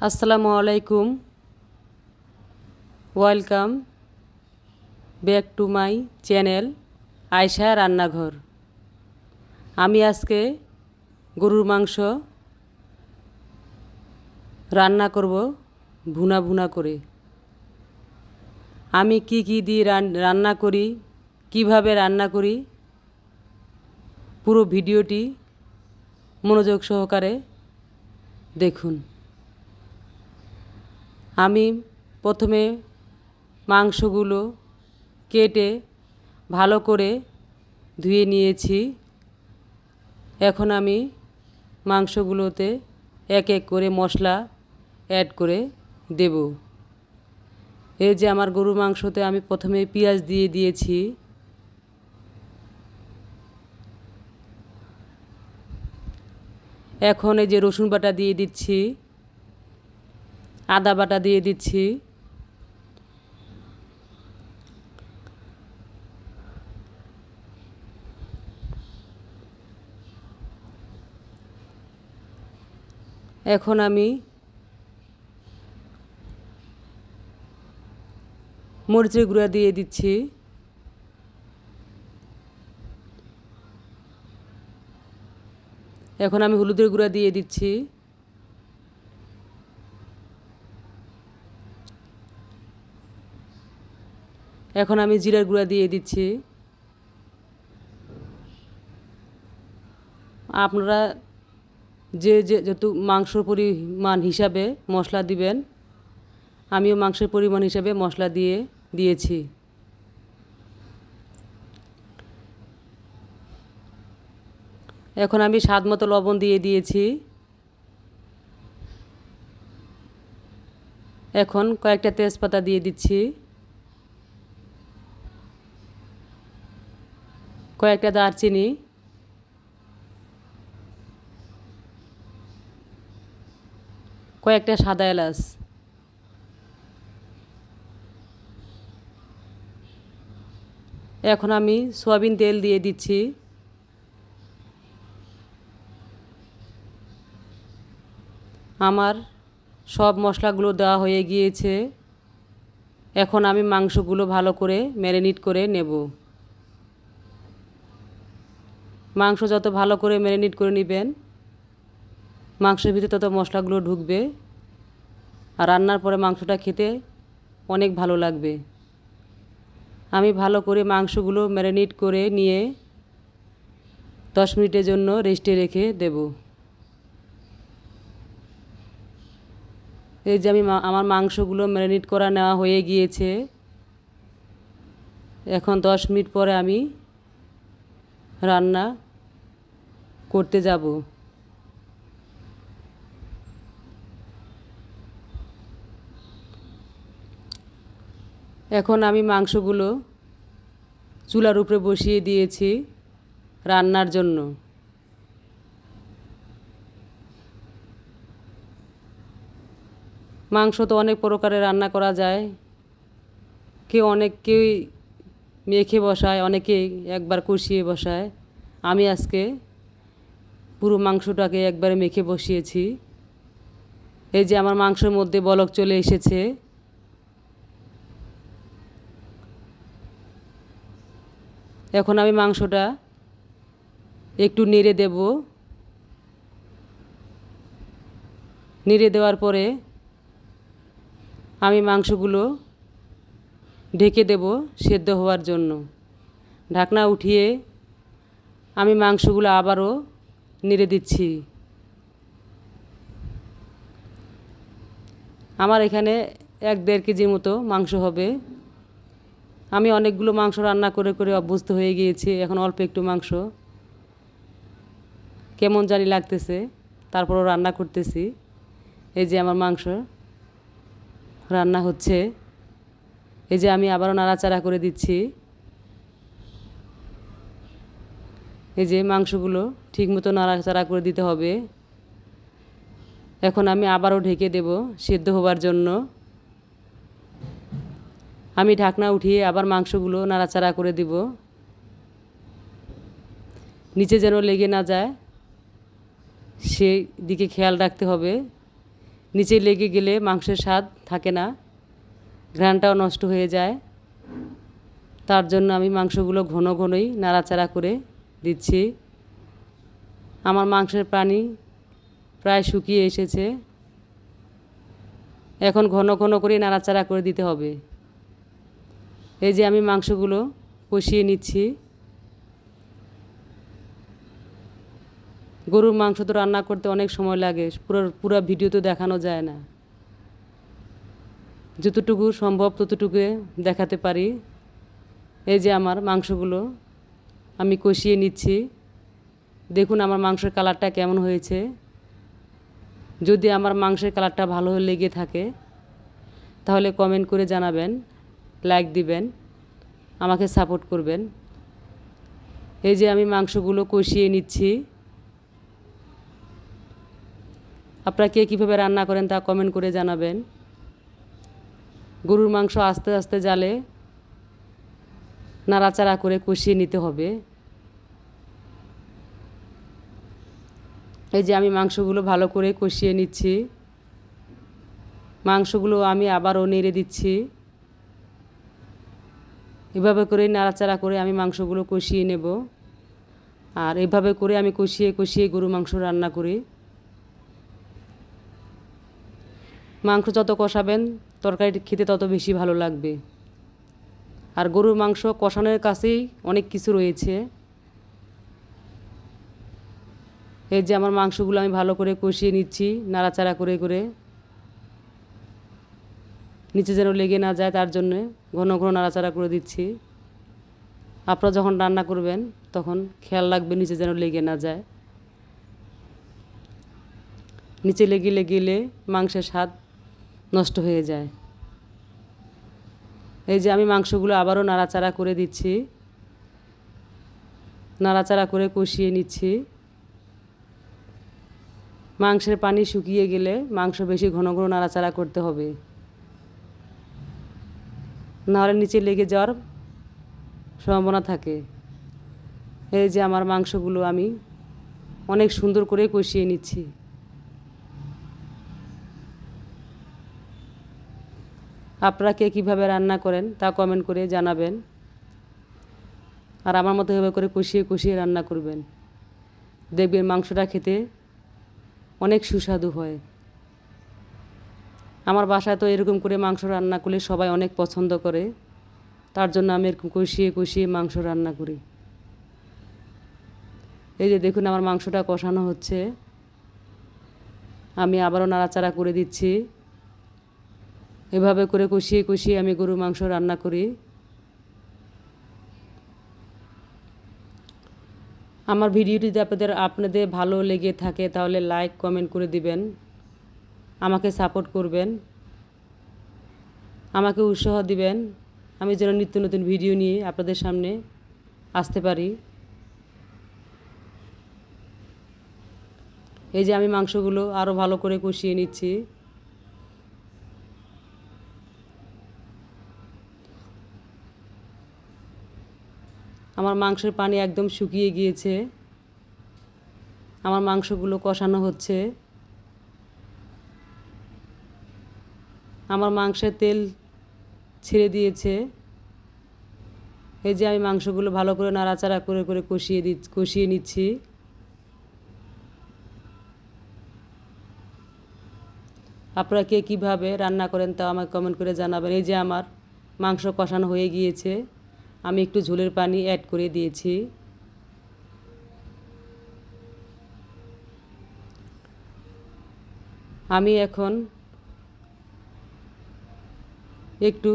আসসালামু আলাইকুম। Welcome back to my channel Ayesha রান্নাঘর। আমি আজকে গরুর মাংস রান্না করব ভুনা ভুনা করে। আমি কি কি দিয়ে রান- রান্না করি, কীভাবে রান্না করি, পুরো ভিডিওটি মনোযোগ সহকারে দেখুন। আমি প্রথমে মাংসগুলো কেটে ভালো করে ধুয়ে নিয়েছি। এখন আমি মাংসগুলোতে এক এক করে মশলা অ্যাড করে দেব। এই যে আমার গরুর মাংসতে আমি প্রথমে পেঁয়াজ দিয়ে দিয়েছি। এখন এই যে রসুন বাটা দিয়ে দিচ্ছি। আদা বাটা দিয়ে দিচ্ছি। এখন আমি মরিচের গুঁড়া দিয়ে দিচ্ছি। এখন আমি হলুদের গুঁড়া দিয়ে দিচ্ছি। এখন আমি জিরার গুঁড়া দিয়ে দিচ্ছি। আপনারা যে যে যত মাংসর পরিমাণ হিসাবে মশলা দিবেন, আমিও মাংসের পরিমাণ হিসাবে মশলা দিয়ে দিয়েছি। এখন আমি স্বাদ মতো লবণ দিয়ে দিয়েছি। এখন কয়েকটা তেজপাতা দিয়ে দিচ্ছি। কয়েকটা দারচিনি। কয়েকটা সাদা এলাচ। এখন আমি সয়াবিন তেল দিয়ে দিচ্ছি। আমার সব মশলাগুলো দেওয়া হয়ে গিয়েছে। এখন আমি মাংসগুলো ভালো করে ম্যারিনেট করে নেব। মাংস যত ভালো করে ম্যারিনেট করে নেবেন, মাংসের ভিতরে তত মশলাগুলো ঢুকবে, আর রান্নার পরে মাংসটা খেতে অনেক ভালো লাগবে। আমি ভালো করে মাংসগুলো ম্যারিনেট করে নিয়ে দশ মিনিটের জন্য রেস্টে রেখে দেব। এই যে আমি আমার মাংসগুলো ম্যারিনেট করা নেওয়া হয়ে গিয়েছে। এখন দশ মিনিট পরে আমি রান্না করতে যাব। এখন আমি মাংসগুলো চুলার উপরে বসিয়ে দিয়েছি রান্নার জন্য। মাংস তো অনেক প্রকারে রান্না করা যায়। কেউ অনেক কেউই মেখে বসায়, অনেকেই একবার কষিয়ে বসায়। আমি আজকে পুরো মাংসটাকে একবারে মেখে বসিয়েছি। এই যে আমার মাংসের মধ্যে বলক চলে এসেছে। এখন আমি মাংসটা একটু নেড়ে দেব। নেড়ে দেওয়ার পরে আমি মাংসগুলো ঢেকে দেব সেদ্ধ হওয়ার জন্য। ঢাকনা উঠিয়ে আমি মাংসগুলো আবারও নেড়ে দিচ্ছি। আমার এখানে এক দেড় কেজির মতো মাংস হবে। আমি অনেকগুলো মাংস রান্না করে করে অভ্যস্ত হয়ে গিয়েছি। এখন অল্প একটু মাংস। কেমন জানি লাগতেছে। তারপরও রান্না করতেছি। এই যে আমার মাংস রান্না হচ্ছে। এই যে আমি আবারও নাড়াচাড়া করে দিচ্ছি। এই যে মাংসগুলো ঠিকমতো নাড়াচাড়া করে দিতে হবে। এখন আমি আবারও ঢেকে দেব সেদ্ধ হবার জন্য। আমি ঢাকনা উঠিয়ে আবার মাংসগুলো নাড়াচাড়া করে দিব। নিচে যেন লেগে না যায়, সেই দিকে খেয়াল রাখতে হবে। নিচে লেগে গেলে মাংসের স্বাদ থাকে না, ঘ্রাণটাও নষ্ট হয়ে যায়। তার জন্য আমি মাংসগুলো ঘন ঘনই নাড়াচাড়া করে দিচ্ছি। আমার মাংসের পানি প্রায় শুকিয়ে এসেছে। এখন ঘন ঘন করে নাড়াচাড়া করে দিতে হবে। এই যে আমি মাংসগুলো কষিয়ে নিচ্ছি। গরুর মাংস তো রান্না করতে অনেক সময় লাগে, পুরো পুরো ভিডিও তো দেখানো যায় না। যতটুকু সম্ভব ততটুকু দেখাতে পারি। এই যে আমার মাংসগুলো আমি কষিয়ে নিচ্ছি। দেখুন আমার মাংসের কালারটা কেমন হয়েছে। যদি আমার মাংসের কালারটা ভালো লেগে থাকে, তাহলে কমেন্ট করে জানাবেন লাইক দিবেন, আমাকে সাপোর্ট করবেন। এই যে আমি মাংসগুলো কষিয়ে নিচ্ছি। আপনারা কে কীভাবে রান্না করেন তা কমেন্ট করে জানাবেন। গরুর মাংস আস্তে আস্তে জালে। নাড়াচাড়া করে কষিয়ে নিতে হবে। এই যে আমি মাংসগুলো ভালো করে কষিয়ে নিচ্ছি। মাংসগুলো আমি আবারও নেড়ে দিচ্ছি। এভাবে করে নাড়াচাড়া করে আমি মাংসগুলো কষিয়ে নেব। আর এভাবে করে আমি কষিয়ে কষিয়ে গরু মাংস রান্না করি। মাংস যত কষাবেন তরকারি খেতে তত বেশি ভালো লাগবে। আর গরুর মাংস কষানোর কাছেই অনেক কিছু রয়েছে। এই যে আমার মাংসগুলো আমি ভালো করে কষিয়ে নিচ্ছি, নাড়াচাড়া করে করে। নিচে যেন লেগে না যায় তার জন্যে ঘন ঘন নাড়াচাড়া করে দিচ্ছি। আপনারা যখন রান্না করবেন তখন খেয়াল রাখবে নিচে যেন লেগে না যায়। নিচে লেগে লেগেলে মাংসের স্বাদ নষ্ট হয়ে যায়। এই যে আমি মাংসগুলো আবারও নাড়াচাড়া করে দিচ্ছি। নাড়াচাড়া করে কষিয়ে নিচ্ছি। মাংসের পানি শুকিয়ে গেলে মাংস বেশি ঘন ঘন নাড়াচাড়া করতে হবে। নাহলে নিচে লেগে যাওয়ার সম্ভাবনা থাকে। এই যে আমার মাংসগুলো আমি অনেক সুন্দর করে কষিয়ে নিচ্ছি। আপনারা কে কীভাবে রান্না করেন তা কমেন্ট করে জানাবেন। আর আমার মতো এভাবে করে কষিয়ে কষিয়ে রান্না করবেন। দেখবেন মাংসটা খেতে অনেক সুস্বাদু হয়। আমার বাসায় তো এরকম করে মাংস রান্না করলে সবাই অনেক পছন্দ করে। তার জন্য আমি এরকম কষিয়ে কষিয়ে মাংস রান্না করি। এই যে দেখুন আমার মাংসটা কষানো হচ্ছে। আমি আবারও নাড়াচাড়া করে দিচ্ছি। এভাবে করে কষিয়ে কষিয়ে আমি গরুর মাংস রান্না করি। আমার ভিডিওটি যদি আপনাদের আপনাদের ভালো লেগে থাকে, তাহলে লাইক কমেন্ট করে দিবেন। আমাকে সাপোর্ট করবেন। আমাকে উৎসাহ দিবেন। আমি যেন নিত্য নতুন ভিডিও নিয়ে আপনাদের সামনে আসতে পারি। এই যে আমি মাংসগুলো আরও ভালো করে কষিয়ে নিচ্ছি। আমার মাংসের পানি একদম শুকিয়ে গিয়েছে। আমার মাংসগুলো কষানো হচ্ছে। আমার মাংসের তেল ছেড়ে দিয়েছে। এই যে আমি মাংসগুলো ভালো করে নাড়াচাড়া করে করে কষিয়ে দি কষিয়ে নিচ্ছি। আপনারা কে কীভাবে রান্না করেন তা আমাকে কমেন্ট করে জানাবেন। এই যে আমার মাংস কষানো হয়ে গিয়েছে। আমি একটু ঝোলের পানি অ্যাড করে দিয়েছি। আমি এখন একটু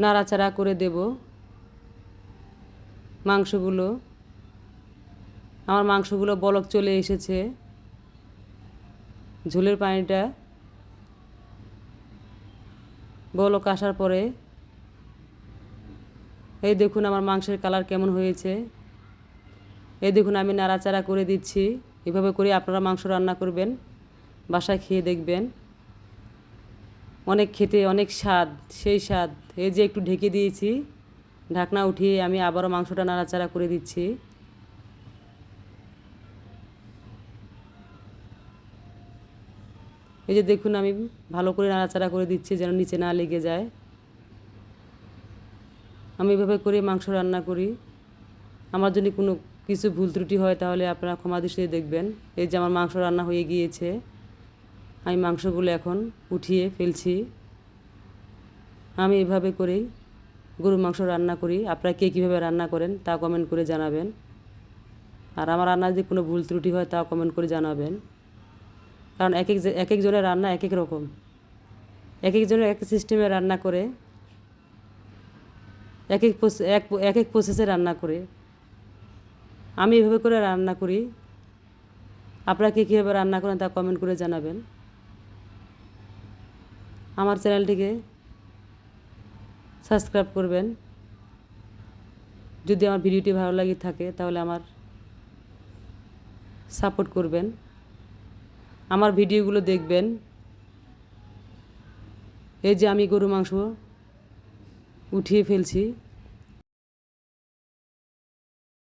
নাড়াচাড়া করে দেব। মাংসগুলো, আমার মাংসগুলো বলক চলে এসেছে। ঝোলের পানিটা বলক আসার পরে এই দেখুন আমার মাংসের কালার কেমন হয়েছে। এই দেখুন আমি নাড়াচাড়া করে দিচ্ছি। এভাবে করে আপনারা মাংস রান্না করবেন, বাসায় খেয়ে দেখবেন। অনেক খেতে অনেক স্বাদ, সেই স্বাদ। এই যে একটু ঢেকে দিয়েছি, ঢাকনা উঠিয়ে আমি আবারও মাংসটা নাড়াচাড়া করে দিচ্ছি। এই যে দেখুন আমি ভালো করে নাড়াচাড়া করে দিচ্ছি যেন নিচে না লেগে যায়। আমি এভাবে করে মাংস রান্না করি। আমার যদি কোনো কিছু ভুল ত্রুটি হয় তাহলে আপনারা ক্ষমা দৃষ্টিতে দেখবেন। এই যে আমার মাংস রান্না হয়ে গিয়েছে, আমি মাংসগুলো এখন উঠিয়ে ফেলছি। আমি এভাবে করেই গরুর মাংস রান্না করি। আপনারা কে কীভাবে রান্না করেন তা কমেন্ট করে জানাবেন। আর আমার রান্নার যদি কোনো ভুল ত্রুটি হয় তা কমেন্ট করে জানাবেন। কারণ এক এক এক একজনের রান্না এক এক রকম। এক একজনের এক সিস্টেমে রান্না করে এক এক এক এক এক প্রসেসে রান্না করে। আমি এভাবে করে রান্না করি। আপনারা কে কীভাবে রান্না করেন তা কমেন্ট করে জানাবেন। আমার চ্যানেলটিকে সাবস্ক্রাইব করবেন। যদি আমার ভিডিওটি ভালো লাগে থাকে, তাহলে আমার সাপোর্ট করবেন। আমার ভিডিওগুলো দেখবেন। এই যে আমি গরু মাংস উঠিয়ে ফেলছি।